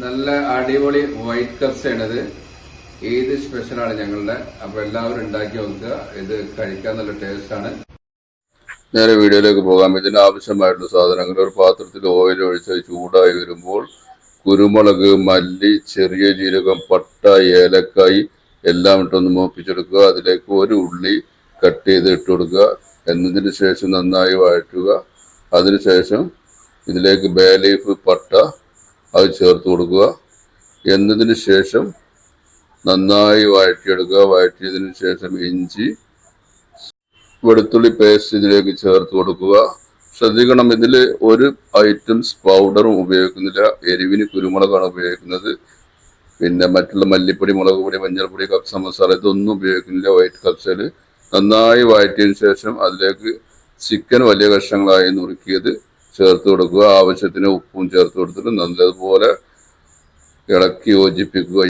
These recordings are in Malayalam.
നല്ല അടിപൊളി വൈറ്റ് കപ്സ് ആണിത്. ഏത് സ്പെഷ്യലാണ് ഞങ്ങളുടെ? അപ്പൊ എല്ലാവരും ഉണ്ടാക്കി നോക്കുക. ഇത് കഴിക്കാൻ നല്ല ടേസ്റ്റ് ആണ്. നേരെ വീഡിയോയിലേക്ക് പോകാം. ഇതിന് ആവശ്യമായിട്ടുള്ള സാധനങ്ങൾ. ഒരു പാത്രത്തിൽ ഓയിൽ ഒഴിച്ച് ചൂടായി വരുമ്പോൾ കുരുമുളക് മല്ലി ചെറിയ ജീരകം പട്ട ഏലക്കായി എല്ലാം ഇട്ടൊന്ന് മൂപ്പിച്ചെടുക്കുക. അതിലേക്ക് ഒരു ഉള്ളി കട്ട് ചെയ്ത് ഇട്ട് കൊടുക്കുക. എന്നതിന് ശേഷം നന്നായി വഴറ്റുക. അതിനുശേഷം ഇതിലേക്ക് ബേ ലീഫ് പട്ട അത് ചേർത്ത് കൊടുക്കുക. എന്നതിന് ശേഷം നന്നായി വഴറ്റിയെടുക്കുക. വഴറ്റിയതിന് ശേഷം ഇഞ്ചി വെളുത്തുള്ളി പേസ്റ്റ് ഇതിലേക്ക് ചേർത്ത് കൊടുക്കുക. ശ്രദ്ധിക്കണം ഇതിൽ ഒരു ഐറ്റംസ് പൗഡറും ഉപയോഗിക്കുന്നില്ല. എരിവിന് കുരുമുളകാണ് ഉപയോഗിക്കുന്നത്. പിന്നെ മറ്റുള്ള മല്ലിപ്പൊടി മുളക് പൊടി മഞ്ഞൾപ്പൊടി കപ്സ മസാല ഇതൊന്നും ഉപയോഗിക്കുന്നില്ല വൈറ്റ് കപ്സയിൽ നന്നായി വഴറ്റിയതിന് ശേഷം അതിലേക്ക് ചിക്കൻ വലിയ കഷ്ണങ്ങളായി നുറുക്കിയത് ചേർത്ത് കൊടുക്കുക ആവശ്യത്തിന് ഉപ്പും ചേർത്ത് കൊടുത്തിട്ട് നല്ലതുപോലെ ഇളക്കി യോജിപ്പിക്കുക.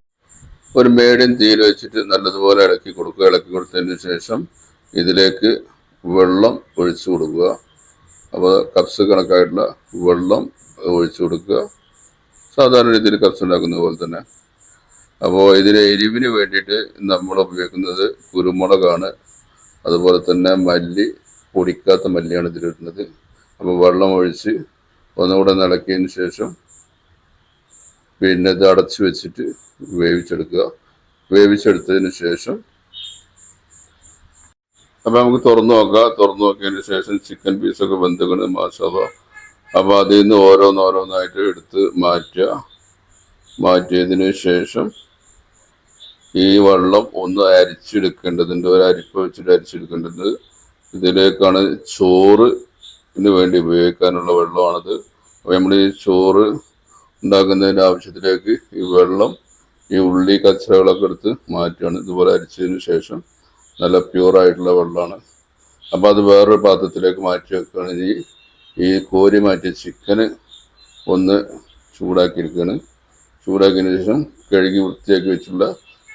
ഒരു മേടിയും തീയിൽ വെച്ചിട്ട് നല്ലതുപോലെ ഇളക്കി കൊടുക്കുക. ഇളക്കി കൊടുത്തതിന് ശേഷം ഇതിലേക്ക് വെള്ളം ഒഴിച്ചു കൊടുക്കുക. അപ്പോൾ കപ്സ് കണക്കായിട്ടുള്ള വെള്ളം ഒഴിച്ചു കൊടുക്കുക. സാധാരണ രീതിയിൽ കപ്സ് ഉണ്ടാക്കുന്ന പോലെ തന്നെ. അപ്പോൾ ഇതിലെ എരിവിന് വേണ്ടിയിട്ട് നമ്മൾ ഉപയോഗിക്കുന്നത് കുരുമുളകാണ്. അതുപോലെ തന്നെ മല്ലി പൊടിക്കാത്ത മല്ലിയാണ് ഇതിലിടുന്നത്. അപ്പോൾ വെള്ളമൊഴിച്ച് ഒന്നുകൂടെ നിളക്കിയതിന് ശേഷം പിന്നെ ഇത് അടച്ചു വെച്ചിട്ട് വേവിച്ചെടുക്കുക. വേവിച്ചെടുത്തതിന് ശേഷം അപ്പം നമുക്ക് തുറന്നു നോക്കാം. തുറന്നു നോക്കിയതിന് ശേഷം ചിക്കൻ പീസൊക്കെ വെന്തുകൊണ്ട് മാസവ അപ്പോൾ അതിൽ നിന്ന് ഓരോന്നോരോന്നായിട്ട് എടുത്ത് മാറ്റുക. മാറ്റിയതിന് ശേഷം ഈ വെള്ളം ഒന്ന് അരിച്ചെടുക്കേണ്ടതുണ്ട്. ഒരു അരിപ്പ് വെച്ചിട്ട് അരിച്ചെടുക്കേണ്ടത് ഇതിലേക്കാണ് ചോറിന് വേണ്ടി ഉപയോഗിക്കാനുള്ള വെള്ളമാണത്. അപ്പോൾ നമ്മൾ ഈ ചോറ് ഉണ്ടാക്കുന്നതിന്റെ ആവശ്യത്തിലേക്ക് ഈ വെള്ളം ഈ ഉള്ളി കച്ചറകളൊക്കെ എടുത്ത് മാറ്റുകയാണ് ഇതുപോലെ അരിച്ചതിന് ശേഷം നല്ല പ്യൂറായിട്ടുള്ള വെള്ളമാണ്. അപ്പോൾ അത് വേറൊരു പാത്രത്തിലേക്ക് മാറ്റി വെക്കുകയാണെങ്കിൽ ഈ കോരി മാറ്റിയ ചിക്കന് ഒന്ന് ചൂടാക്കിയിരിക്കുകയാണ്. ചൂടാക്കിയതിന് ശേഷം കഴുകി വൃത്തിയാക്കി വെച്ചുള്ള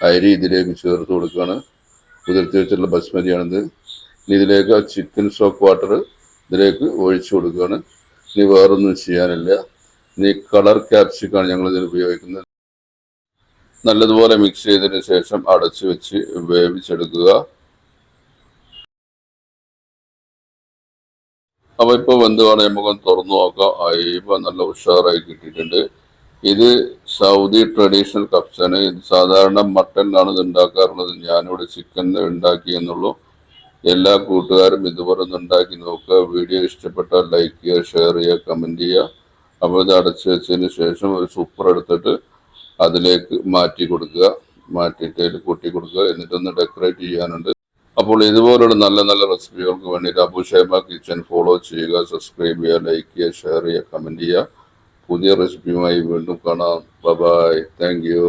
അരി ഇതിലേക്ക് ചേർത്ത് കൊടുക്കുകയാണ്. കുതിർത്തി വെച്ചിട്ടുള്ള ബസ്മതിയാണിത്. ഇതിലേക്ക് ആ ചിക്കൻ സോപ്പ് വാട്ടർ ഇതിലേക്ക് ഒഴിച്ചു കൊടുക്കുകയാണ്. ഇനി വേറൊന്നും ചെയ്യാനില്ല. ഇനി കളർ ക്യാപ്സിക്കാണ് ഞങ്ങൾ ഇതിൽ ഉപയോഗിക്കുന്നത്. നല്ലതുപോലെ മിക്സ് ചെയ്തതിന് ശേഷം അടച്ചു വെച്ച് വേവിച്ചെടുക്കുക. അപ്പൊ ഇപ്പൊ വെന്ത് മുഖം തുറന്നു നോക്കാം. അയ്യപ്പ നല്ല ഉഷാറായി കിട്ടിയിട്ടുണ്ട്. ഇത് സൗദി ട്രഡീഷണൽ കപ്സാണ്. ഇത് സാധാരണ മട്ടനിലാണ് ഇത് ഉണ്ടാക്കാറുള്ളത്. ഞാനിവിടെ ചിക്കൻ ഉണ്ടാക്കി എന്നുള്ളൂ എല്ലാ കൂട്ടുകാരും ഇതുപോലെ പറഞ്ഞുണ്ടാക്കി നോക്കുക. വീഡിയോ ഇഷ്ടപ്പെട്ടാൽ ലൈക്ക് ചെയ്യുക ഷെയർ ചെയ്യുക കമന്റ് ചെയ്യുക. അപ്പോൾ ഇത് അടച്ചു വെച്ചതിന് ശേഷം ഒരു സൂപ്പർ എടുത്തിട്ട് അതിലേക്ക് മാറ്റി കൊടുക്കുക. മാറ്റിയിട്ട് അതിൽ കൂട്ടി കൊടുക്കുക. എന്നിട്ടൊന്ന് ഡെക്കറേറ്റ് ചെയ്യാനുണ്ട്. അപ്പോൾ ഇതുപോലുള്ള നല്ല നല്ല റെസിപ്പികൾക്ക് വേണ്ടിയിട്ട് അബു ഷൈബ കിച്ചൺ ഫോളോ ചെയ്യുക സബ്സ്ക്രൈബ് ചെയ്യുക ലൈക്ക് ചെയ്യുക ഷെയർ ചെയ്യുക കമന്റ് ചെയ്യുക. പുതിയ റെസിപ്പിയുമായി വീണ്ടും കാണാം. Bye thank you